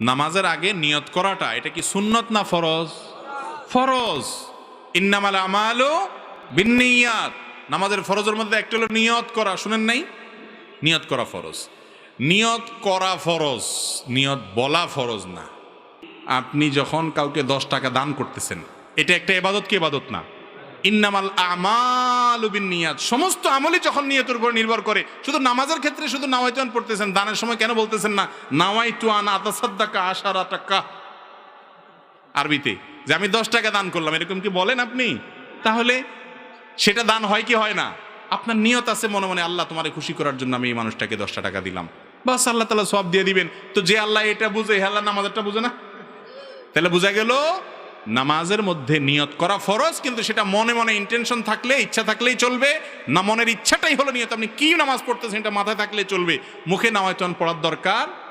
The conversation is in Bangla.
নামাজের আগে নিয়ত করাটা, এটা কি সুন্নত না ফরজ? ফরজ। ইন্নামাল আমালু বিন্নিয়াত। নামাজের ফরজের মধ্যে একটা হলো নিয়ত করা, শুনেন নাই? নিয়ত করা ফরজ। নিয়ত করা ফরজ, নিয়ত বলা ফরজ না। আপনি যখন কাউকে দশ টাকা দান করতেছেন, এটা একটা এবাদত কি এবাদত না? ইন্নামাল আমাল নিয়াত সমস্ত আমলই যখন নিয়তের উপর নির্ভর করে, শুধু নামাজের ক্ষেত্রে শুধু নাওয়াইতুয়ান পড়তেছেন, দানের সময় কেন বলতেছেন না, নাওয়াইতুয়ান আতাসাদ্দাকা আশারা টাকা আরবিতে, যে আমি দশ টাকা দান করলাম, এরকম কি বলেন আপনি? তাহলে সেটা দান হয় কি হয় না? আপনার নিয়ত আছে মনে মনে, আল্লাহ তোমারে খুশি করার জন্য আমি এই মানুষটাকে দশটা টাকা দিলাম। বাস আল্লাহ তালা সব দিয়ে দিবেন। তো যে আল্লাহ এটা বুঝে আল্লাহ নামাজেরটা বুঝে না? তাহলে বোঝা গেল নামাজের মধ্যে নিয়ত করা ফরজ, কিন্তু সেটা মনে মনে ইন্টেনশন থাকলে, ইচ্ছা থাকলেই চলবে। না মনের ইচ্ছাটাই হলো নিয়ত। আপনি কি নামাজ পড়তেছেন, এটা মাথায় থাকলে চলবে। মুখে নামাজ পড়ার দরকার